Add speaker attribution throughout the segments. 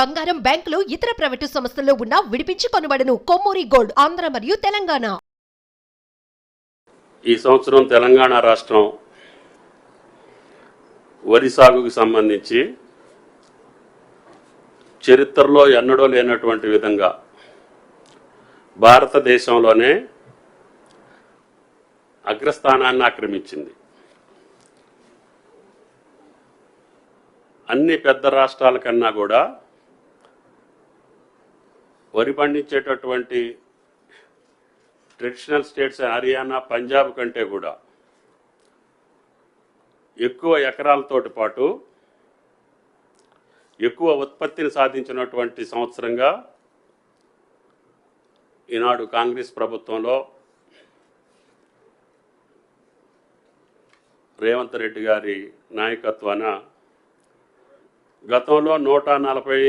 Speaker 1: బంగారం బ్యాంకులు ఇతర ప్రైవేటు సంస్థల్లో ఉన్న విడిపించి కొనబడను. కొమ్మూరి గోల్డ్ ఆంధ్ర మరియు తెలంగాణ.
Speaker 2: ఈ సంవత్సరం తెలంగాణ రాష్ట్రం వరి సాగుకు సంబంధించి చరిత్రలో ఎన్నడూ లేనటువంటి విధంగా భారతదేశంలోనే అగ్రస్థానాన్ని ఆక్రమించింది. అన్ని పెద్ద రాష్ట్రాల కన్నా కూడా వరి పండించేటటువంటి ట్రెడిషనల్ స్టేట్స్ హర్యానా పంజాబ్ కంటే కూడా ఎక్కువ ఎకరాలతోటి పాటు ఎక్కువ ఉత్పత్తిని సాధించినటువంటి సంవత్సరంగా ఈనాడు కాంగ్రెస్ ప్రభుత్వంలో రేవంత్ రెడ్డి గారి నాయకత్వాన గతంలో నూట నలభై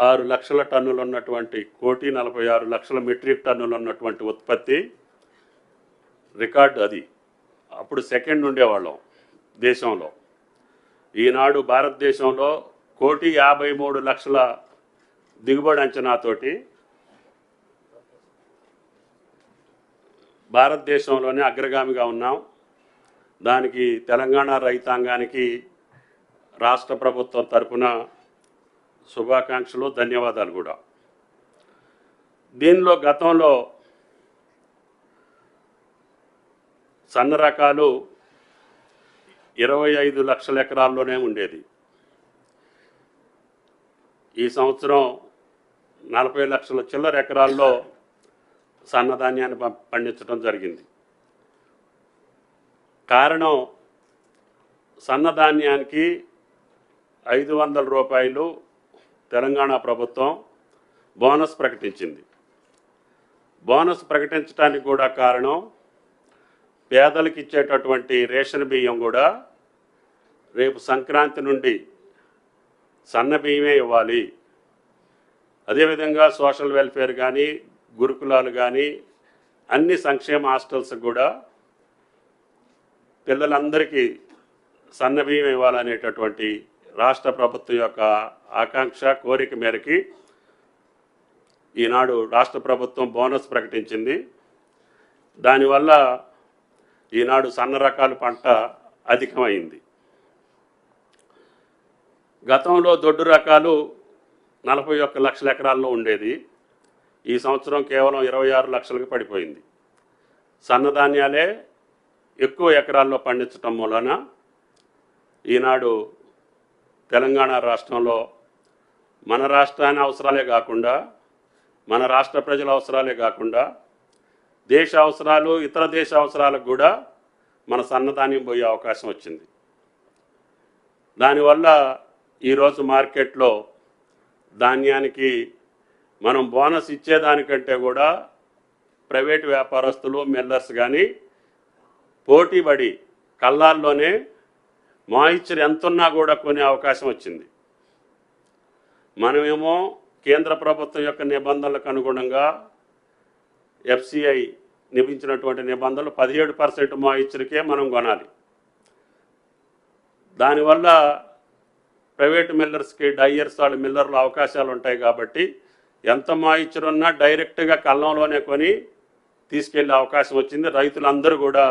Speaker 2: ఆరు లక్షల టన్నులు ఉన్నటువంటి కోటి నలభై ఆరు లక్షల మెట్రిక్ టన్నులు ఉన్నటువంటి ఉత్పత్తి రికార్డు అది. అప్పుడు సెకండ్ ఉండేవాళ్ళం దేశంలో. ఈనాడు భారతదేశంలో కోటి యాభై మూడు లక్షల దిగుబడి అంచనాతోటి భారతదేశంలోనే అగ్రగామిగా ఉన్నాం. దానికి తెలంగాణ రైతాంగానికి రాష్ట్ర ప్రభుత్వం తరఫున శుభాకాంక్షలు ధన్యవాదాలు కూడా. దీనిలో గతంలో సన్న రకాలు ఇరవై ఐదు లక్షల ఎకరాల్లోనే ఉండేది. ఈ సంవత్సరం నలభై లక్షల చిల్లర ఎకరాల్లో సన్నధాన్యాన్ని పండించడం జరిగింది. కారణం సన్నధాన్యానికి ఐదు వందల రూపాయలు తెలంగాణ ప్రభుత్వం బోనస్ ప్రకటించింది. బోనస్ ప్రకటించడానికి కూడా కారణం పేదలకు ఇచ్చేటటువంటి రేషన్ బియ్యం కూడా రేపు సంక్రాంతి నుండి సన్న బియ్యమే ఇవ్వాలి. అదేవిధంగా సోషల్ వెల్ఫేర్ కానీ గురుకులాలు కానీ అన్ని సంక్షేమ హాస్టల్స్ కూడా పిల్లలందరికీ సన్న బియ్యం ఇవ్వాలనేటటువంటి రాష్ట్ర ప్రభుత్వం యొక్క ఆకాంక్ష కోరిక మేరకి ఈనాడు రాష్ట్ర ప్రభుత్వం బోనస్ ప్రకటించింది. దానివల్ల ఈనాడు సన్న రకాల పంట అధికమైంది. గతంలో దొడ్డు రకాలు నలభై ఒక్క లక్షల ఎకరాల్లో ఉండేది. ఈ సంవత్సరం కేవలం ఇరవై ఆరు లక్షలకు పడిపోయింది. సన్నధాన్యాలే ఎక్కువ ఎకరాల్లో పండించటం మూలన ఈనాడు తెలంగాణ రాష్ట్రంలో మన రాష్ట్రాన్ని అవసరాలే కాకుండా మన రాష్ట్ర ప్రజల అవసరాలే కాకుండా దేశ అవసరాలు ఇతర దేశ అవసరాలకు కూడా మన సన్నధాన్యం పోయే అవకాశం వచ్చింది. దానివల్ల ఈరోజు మార్కెట్లో ధాన్యానికి మనం బోనస్ ఇచ్చేదానికంటే కూడా ప్రైవేటు వ్యాపారస్తులు మిల్లర్స్ కానీ పోటీపడి కల్లాల్లోనే మాయిచ్చర్ ఎంతున్నా కూడా కొనే అవకాశం వచ్చింది. మనమేమో కేంద్ర ప్రభుత్వం యొక్క నిబంధనలకు అనుగుణంగా ఎఫ్సిఐ నిపించినటువంటి నిబంధనలు పదిహేడు పర్సెంట్ మాయిచ్చరికే మనం కొనాలి. దానివల్ల ప్రైవేట్ మిల్లర్స్కి డయ్యర్స్ వాళ్ళ మిల్లర్లు అవకాశాలు ఉంటాయి కాబట్టి ఎంత మాయిచ్చర్ ఉన్నా డైరెక్ట్గా కళ్ళంలోనే కొని తీసుకెళ్ళే అవకాశం వచ్చింది. రైతులందరూ కూడా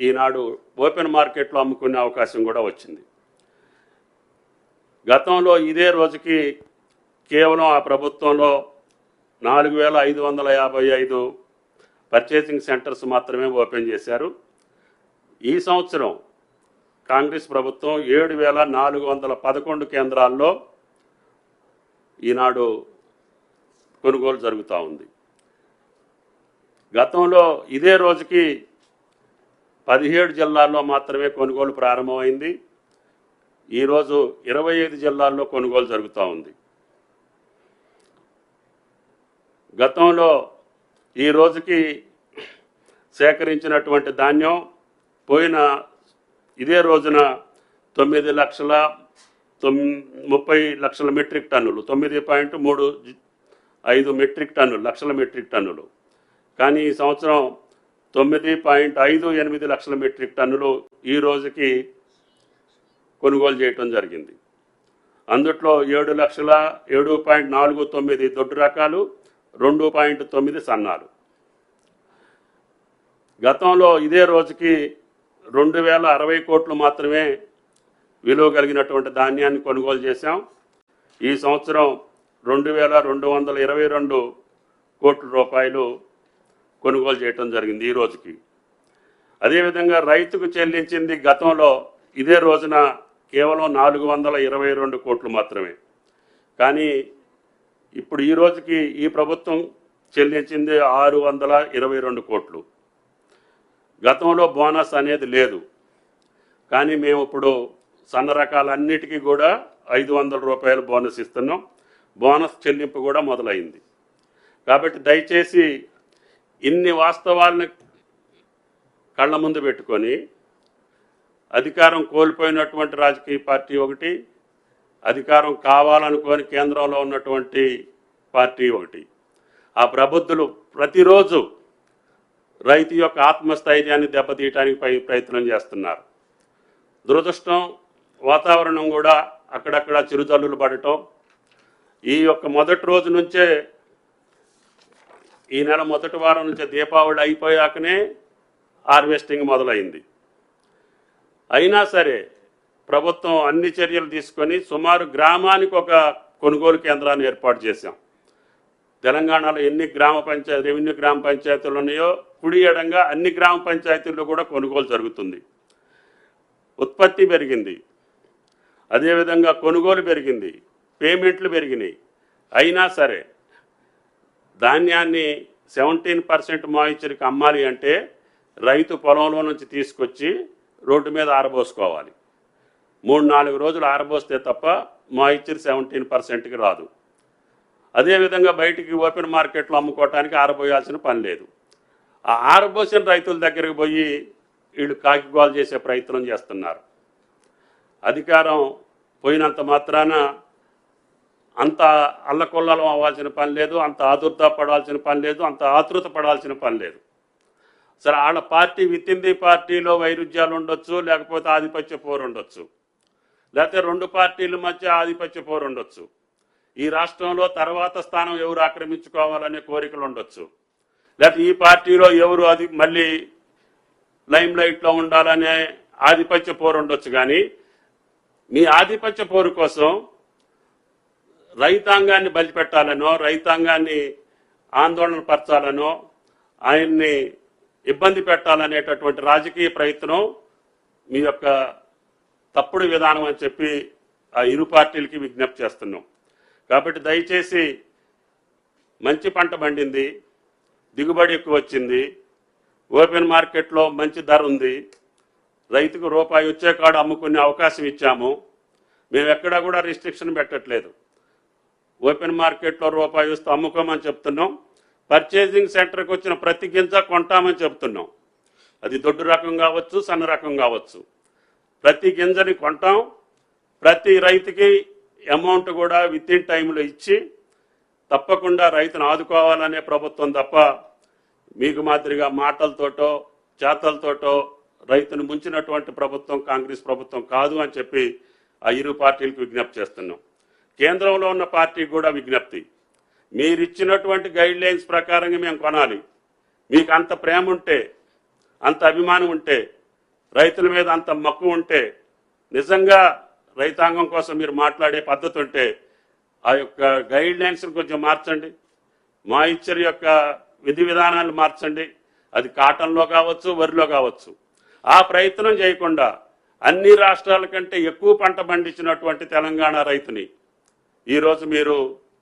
Speaker 2: ఈనాడు ఓపెన్ మార్కెట్లో అమ్ముకునే అవకాశం కూడా వచ్చింది. గతంలో ఇదే రోజుకి కేవలం ఆ ప్రభుత్వంలో నాలుగు వేల ఐదు వందల యాభై ఐదు పర్చేసింగ్ సెంటర్స్ మాత్రమే ఓపెన్ చేశారు. ఈ సంవత్సరం కాంగ్రెస్ ప్రభుత్వం ఏడు వేల నాలుగు వందల పదకొండు కేంద్రాల్లో ఈనాడు కొనుగోలు జరుగుతూ ఉంది. గతంలో ఇదే రోజుకి పదిహేడు జిల్లాల్లో మాత్రమే కొనుగోలు ప్రారంభమైంది. ఈరోజు ఇరవై ఐదు జిల్లాల్లో కొనుగోలు జరుగుతూ ఉంది. గతంలో ఈ రోజుకి సేకరించినటువంటి ధాన్యం పోయిన ఇదే రోజున తొమ్మిది లక్షల ముప్పై లక్షల మెట్రిక్ టన్నులు తొమ్మిది పాయింట్ మూడు ఐదు మెట్రిక్ టన్నులు లక్షల మెట్రిక్ టన్నులు. కానీ ఈ సంవత్సరం తొమ్మిది పాయింట్ ఐదు ఎనిమిది లక్షల మెట్రిక్ టన్నులు ఈ రోజుకి కొనుగోలు చేయటం జరిగింది. అందుట్లో ఏడు లక్షల ఏడు పాయింట్ నాలుగు తొమ్మిది దొడ్డు రకాలు రెండు పాయింట్ తొమ్మిది సన్నాలు. గతంలో ఇదే రోజుకి రెండు వేల అరవై కోట్లు మాత్రమే విలువ కలిగినటువంటి ధాన్యాన్ని కొనుగోలు చేశాం. ఈ సంవత్సరం రెండు వేల రెండు వందల ఇరవై రెండు కోట్ల రూపాయలు కొనుగోలు చేయటం జరిగింది ఈ రోజుకి. అదేవిధంగా రైతుకు చెల్లించింది గతంలో ఇదే రోజున కేవలం నాలుగు వందల ఇరవై రెండు కోట్లు మాత్రమే. కానీ ఇప్పుడు ఈ రోజుకి ఈ ప్రభుత్వం చెల్లించింది ఆరు వందల ఇరవై రెండు కోట్లు. గతంలో బోనస్ అనేది లేదు. కానీ మేము ఇప్పుడు సన్న రకాలన్నిటికీ కూడా ఐదు వందల రూపాయలు బోనస్ ఇస్తున్నాం. బోనస్ చెల్లింపు కూడా మొదలైంది. కాబట్టి దయచేసి ఇన్ని వాస్తవాలను కళ్ళ ముందు పెట్టుకొని అధికారం కోల్పోయినటువంటి రాజకీయ పార్టీ ఒకటి అధికారం కావాలనుకొని కేంద్రంలో ఉన్నటువంటి పార్టీ ఒకటి. ఆ ప్రబుద్ధులు ప్రతిరోజు రైతు యొక్క ఆత్మస్థైర్యాన్ని దెబ్బతీయటానికి పై ప్రయత్నం చేస్తున్నారు. దురదృష్టం వాతావరణం కూడా అక్కడక్కడ చిరుజల్లులు పడటం. ఈ యొక్క మొదటి రోజు నుంచే ఈ నెల మొదటి వారం నుంచి దీపావళి అయిపోయాకనే హార్వెస్టింగ్ మొదలైంది. అయినా సరే ప్రభుత్వం అన్ని చర్యలు తీసుకొని సుమారు గ్రామానికి ఒక కొనుగోలు కేంద్రాన్ని ఏర్పాటు చేశాం. తెలంగాణలో ఎన్ని గ్రామ పంచాయతీ రెవెన్యూ గ్రామ పంచాయతీలు ఉన్నాయో కుడి ఎడంగా అన్ని గ్రామ పంచాయతీల్లో కూడా కొనుగోలు జరుగుతుంది. ఉత్పత్తి పెరిగింది. అదేవిధంగా కొనుగోలు పెరిగింది. పేమెంట్లు పెరిగినాయి. అయినా సరే ధాన్యాన్ని సెవెంటీన్ పర్సెంట్ మాయిచర్కి అమ్మాలి అంటే రైతు పొలంలో నుంచి తీసుకొచ్చి రోడ్డు మీద ఆరబోసుకోవాలి. మూడు నాలుగు రోజులు ఆరబోస్తే తప్ప మాయిచర్ సెవెంటీన్ పర్సెంట్కి రాదు. అదేవిధంగా బయటికి ఓపెన్ మార్కెట్లో అమ్ముకోవటానికి ఆరబోయాల్సిన పని లేదు. ఆ ఆరబోసిన రైతుల దగ్గరికి పోయి వీళ్ళు కాకిగోలు చేసే ప్రయత్నం చేస్తున్నారు. అధికారం పోయినంత మాత్రాన అంత అల్లకొల్లలో అవ్వాల్సిన పని లేదు అంత ఆదుర్ద పడాల్సిన పని లేదు అంత ఆతృత పడాల్సిన పని లేదు. సరే వాళ్ళ పార్టీ విత్ ఇన్ ది పార్టీలో వైరుధ్యాలు ఉండొచ్చు లేకపోతే ఆధిపత్య పోరు ఉండొచ్చు. లేకపోతే రెండు పార్టీల మధ్య ఆధిపత్య పోరు ఉండొచ్చు. ఈ రాష్ట్రంలో తర్వాత స్థానం ఎవరు ఆక్రమించుకోవాలనే కోరికలు ఉండొచ్చు. లేకపోతే ఈ పార్టీలో ఎవరు అది మళ్ళీ లైమ్ లైట్లో ఉండాలనే ఆధిపత్య పోరు ఉండొచ్చు. కానీ మీ ఆధిపత్య పోరు కోసం రైతాంగాన్ని బలిపెట్టాలనో రైతాంగాన్ని ఆందోళన పరచాలనో ఆయన్ని ఇబ్బంది పెట్టాలనేటటువంటి రాజకీయ ప్రయత్నం మీ యొక్క తప్పుడు విధానం అని చెప్పి ఆ ఇరు పార్టీలకి విజ్ఞప్తి చేస్తున్నాం. కాబట్టి దయచేసి మంచి పంట పండింది దిగుబడి ఎక్కువ వచ్చింది ఓపెన్ మార్కెట్లో మంచి ధర ఉంది రైతుకు రూపాయి వచ్చే కాడు అమ్ముకునే అవకాశం ఇచ్చాము మేము ఎక్కడా కూడా రిస్ట్రిక్షన్ పెట్టట్లేదు. ఓపెన్ మార్కెట్లో రూపాయి ఇస్తూ అమ్ముకోమని చెప్తున్నాం. పర్చేసింగ్ సెంటర్కి వచ్చిన ప్రతి గింజ కొంటామని చెప్తున్నాం. అది దొడ్డు రకం కావచ్చు సన్న రకం కావచ్చు. ప్రతి గింజని కొంటాం. ప్రతి రైతుకి అమౌంట్ కూడా విత్ ఇన్ టైంలో ఇచ్చి తప్పకుండా రైతును ఆదుకోవాలనే ప్రభుత్వం తప్ప మీకు మాదిరిగా మాటలతోటో చేతలతోటో రైతును ముంచినటువంటి ప్రభుత్వం కాంగ్రెస్ ప్రభుత్వం కాదు అని చెప్పి ఆ ఇరు పార్టీలకు విజ్ఞప్తి చేస్తున్నాం. కేంద్రంలో ఉన్న పార్టీకి కూడా విజ్ఞప్తి. మీరు ఇచ్చినటువంటి గైడ్ లైన్స్ ప్రకారంగా మేము కొనాలి. మీకు అంత ప్రేమ ఉంటే అంత అభిమానం ఉంటే రైతుల మీద అంత మక్కువ ఉంటే నిజంగా రైతాంగం కోసం మీరు మాట్లాడే పద్ధతి ఉంటే ఆ యొక్క గైడ్ లైన్స్ని కొంచెం మార్చండి. మా ఇచ్చర్ యొక్క విధి విధానాలు మార్చండి. అది కాటన్లో కావచ్చు వరిలో కావచ్చు. ఆ ప్రయత్నం చేయకుండా అన్ని రాష్ట్రాల కంటే ఎక్కువ పంట పండించినటువంటి తెలంగాణ రైతుని ఈరోజు మీరు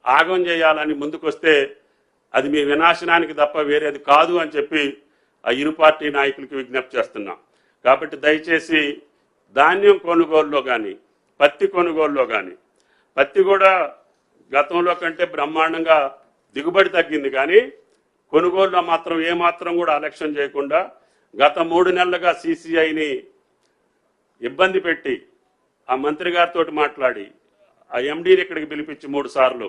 Speaker 2: ఆగం చేయాలని ముందుకొస్తే అది మీ వినాశనానికి తప్ప వేరేది కాదు అని చెప్పి ఆ ఇరు పార్టీ నాయకులకి విజ్ఞప్తి చేస్తున్నాం. కాబట్టి దయచేసి ధాన్యం కొనుగోలులో కానీ పత్తి కొనుగోలులో కానీ పత్తి కూడా గతంలో కంటే బ్రహ్మాండంగా దిగుబడి తగ్గింది కానీ కొనుగోలులో మాత్రం ఏమాత్రం కూడా అలక్ష్యం చేయకుండా గత మూడు నెలలుగా సీసీఐని ఇబ్బంది పెట్టి ఆ మంత్రి గారితో మాట్లాడి ఆ ఎండీని ఇక్కడికి పిలిపించి మూడు సార్లు.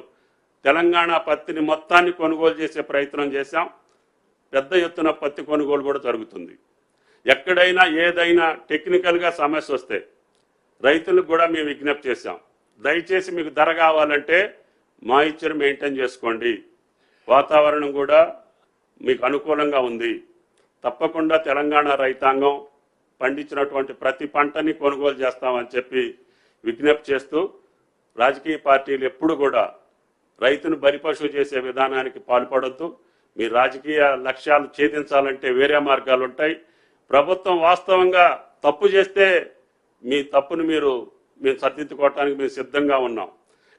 Speaker 2: తెలంగాణ పత్తిని మొత్తాన్ని కొనుగోలు చేసే ప్రయత్నం చేశాం. పెద్ద ఎత్తున పత్తి కొనుగోలు కూడా జరుగుతుంది. ఎక్కడైనా ఏదైనా టెక్నికల్గా సమస్య వస్తే రైతులకు కూడా మేము విజ్ఞప్తి చేశాం. దయచేసి మీకు ధర కావాలంటే మా ఇచ్చర్ మెయింటైన్ చేసుకోండి. వాతావరణం కూడా మీకు అనుకూలంగా ఉంది. తప్పకుండా తెలంగాణ రైతాంగం పండించినటువంటి ప్రతి పంటని కొనుగోలు చేస్తామని చెప్పి విజ్ఞప్తి చేస్తూ రాజకీయ పార్టీలు ఎప్పుడు కూడా రైతును బలిపశువు చేసే విధానానికి పాల్పడొద్దు. మీ రాజకీయ లక్ష్యాలు ఛేదించాలంటే వేరే మార్గాలు ఉంటాయి. ప్రభుత్వం వాస్తవంగా తప్పు చేస్తే మీ తప్పును మీరు మేము సర్దిద్దుకోవటానికి మేము సిద్ధంగా ఉన్నాం.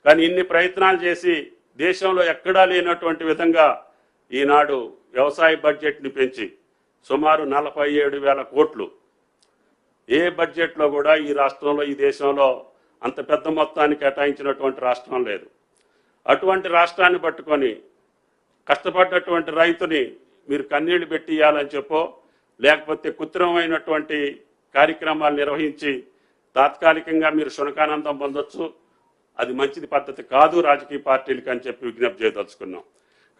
Speaker 2: కానీ ఇన్ని ప్రయత్నాలు చేసి దేశంలో ఎక్కడా లేనటువంటి విధంగా ఈనాడు వ్యవసాయ బడ్జెట్ని పెంచి సుమారు నలభై ఏడు వేల కోట్లు ఏ బడ్జెట్లో కూడా ఈ రాష్ట్రంలో ఈ దేశంలో అంత పెద్ద మొత్తాన్ని కేటాయించినటువంటి రాష్ట్రం లేదు. అటువంటి రాష్ట్రాన్ని పట్టుకొని కష్టపడ్డటువంటి రైతుని మీరు కన్నీళ్ళు పెట్టి ఇవ్వాలని చెప్పో లేకపోతే కృత్రిమమైనటువంటి కార్యక్రమాలు నిర్వహించి తాత్కాలికంగా మీరు శునకానందం పొందొచ్చు. అది మంచిది పద్ధతి కాదు రాజకీయ పార్టీలకి అని చెప్పి విజ్ఞప్తి చేయదలుచుకున్నాం.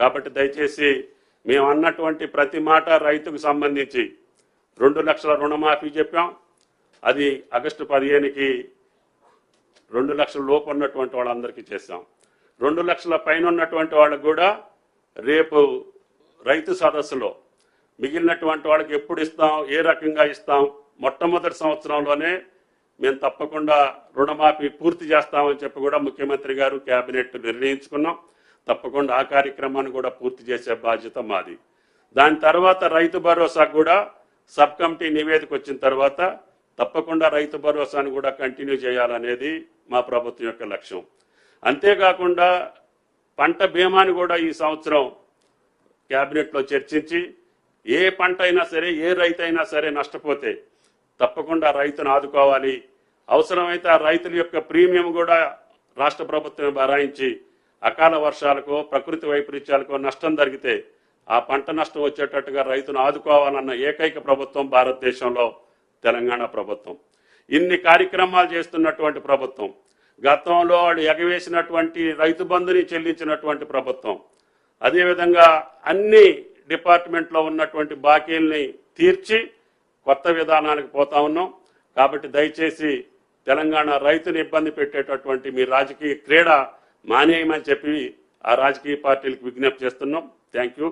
Speaker 2: కాబట్టి దయచేసి మేము అన్నటువంటి ప్రతి మాట రైతుకు సంబంధించి రెండు లక్షల రుణమాఫీ చెప్పాం. అది ఆగస్టు పదిహేనుకి రెండు లక్షల లోపు ఉన్నటువంటి వాళ్ళందరికీ చేస్తాం రెండు లక్షల పైన ఉన్నటువంటి వాళ్ళకు కూడా రేపు రైతు సదస్సులో మిగిలినటువంటి వాళ్ళకి ఎప్పుడు ఇస్తాం ఏ రకంగా ఇస్తాం మొట్టమొదటి సంవత్సరంలోనే మేము తప్పకుండా రుణమాఫీ పూర్తి చేస్తామని చెప్పి కూడా ముఖ్యమంత్రి గారు కేబినెట్ నిర్ణయించుకున్నాం. తప్పకుండా ఆ కార్యక్రమాన్ని కూడా పూర్తి చేసే బాధ్యత మాది. దాని తర్వాత రైతు భరోసా కూడా సబ్ కమిటీ నివేదిక వచ్చిన తర్వాత తప్పకుండా రైతు భరోసాను కూడా కంటిన్యూ చేయాలనేది మా ప్రభుత్వం యొక్క లక్ష్యం. అంతేకాకుండా పంట బీమాని కూడా ఈ సంవత్సరం క్యాబినెట్లో చర్చించి ఏ పంట అయినా సరే ఏ రైతు అయినా సరే నష్టపోతే తప్పకుండా రైతును ఆదుకోవాలి. అవసరమైతే ఆ రైతుల యొక్క ప్రీమియం కూడా రాష్ట్ర ప్రభుత్వం భరాయించి అకాల వర్షాలకు ప్రకృతి వైపరీత్యాలకు నష్టం జరిగితే ఆ పంట నష్టం వచ్చేటట్టుగా రైతును ఆదుకోవాలన్న ఏకైక ప్రభుత్వం భారతదేశంలో తెలంగాణ ప్రభుత్వం. ఇన్ని కార్యక్రమాలు చేస్తున్నటువంటి ప్రభుత్వం గతంలో వాడు ఎగవేసినటువంటి రైతు బంధుని చెల్లించినటువంటి ప్రభుత్వం అదేవిధంగా అన్ని డిపార్ట్మెంట్లో ఉన్నటువంటి బాకీల్ని తీర్చి కొత్త విధానానికి పోతా ఉన్నాం. కాబట్టి దయచేసి తెలంగాణ రైతుని ఇబ్బంది పెట్టేటటువంటి మీ రాజకీయ క్రీడ మానేయమని చెప్పి ఆ రాజకీయ పార్టీలకు విజ్ఞప్తి చేస్తున్నాం. Thank you.